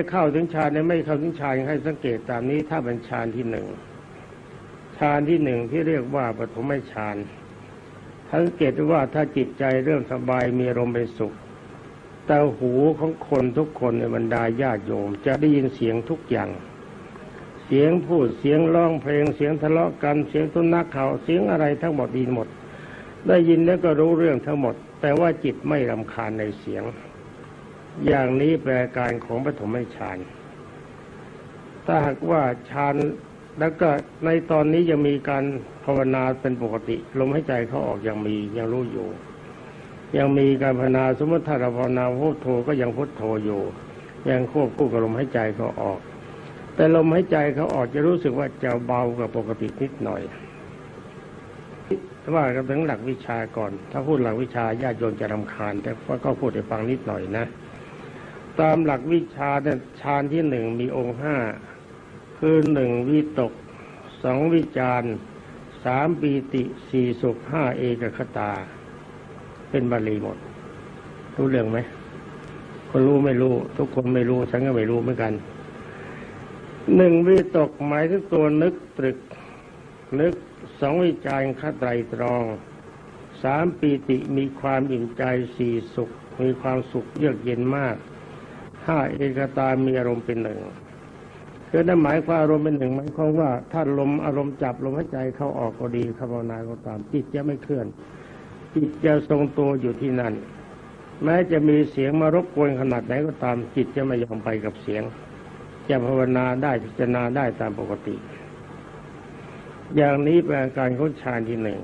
จะเข้าถึงฌานเนี่ยไม่เข้าถึงฌานให้สังเกตตามนี้ ถ้าเป็นฌานที่หนึ่งฌานที่หนึ่งที่เรียกว่าปฐมฌานสังเกตว่าถ้าจิตใจเริ่มสบายมีอารมณ์เป็นสุขแต่หูของคนทุกคนในบรรดาญาติโยม จะได้ยินเสียงทุกอย่าง เสียงพูดเสียงร้องเพลงเสียงทะเลาะกันเสียงตุนักเขาเสียงอะไรทั้งหมดดีหมด ได้ยินแล้วก็รู้เรื่องทั้งหมด แต่ว่าจิตไม่รำคาญในเสียง อย่างนี้แปลการของปฐมฌานถ้าหากว่าฌานแล้วก็ในตอนนี้ยังมีการภาวนาเป็นปกติลมหายใจเขาออกยังมียังรู้อยู่ ยังมีการภาวนาสมมติถ้าเราภาวนาพุทโธก็ยังพุทโธอยู่ ยังควบคู่กับลมหายใจเขาออก แต่ลมหายใจเขาออกจะรู้สึกว่าจะเบากว่าปกตินิดหน่อยว่ากันถึงหลักวิชาก่อน ถ้าพูดหลักวิชาญาติโยมจะรำคาญ แต่ก็พูดให้ฟังนิดหน่อยนะ ตามหลักวิชาเนี่ยฌานที่หนึ่งมีองค์ห้าคือหนึ่งวิตกสองวิจารสามปีติสี่สุขห้าเอกคตา เป็นบาลีหมด รู้เรื่องไหมคนรู้ไม่รู้ ทุกคนไม่รู้ ฉันก็ไม่รู้เหมือนกันหนึ่งวิตกหมายถึงตัวนึกตรึก นึกสองวิจารคัดไตรตรองสามปีติมีความอิ่มใจสี่สุข มีความสุขเยือกเย็นมาก ห้าเอกตามีอารมณ์เป็นหนึ่งคือนั่นหมายความอารมณ์เป็นหนึ่งหมายความว่าถ้าลมอารมณ์จับลมหายใจเข้าออกก็ดีภาวนาก็ตามจิตจะไม่เคลื่อน จิตจะทรงตัวอยู่ที่นั่น แม้จะมีเสียงมารบกวนขนาดไหนก็ตาม จิตจะไม่ยอมไปกับเสียง จะภาวนาได้พิจารณาได้ตามปกติ อย่างนี้เป็นการของฌานที่หนึ่ง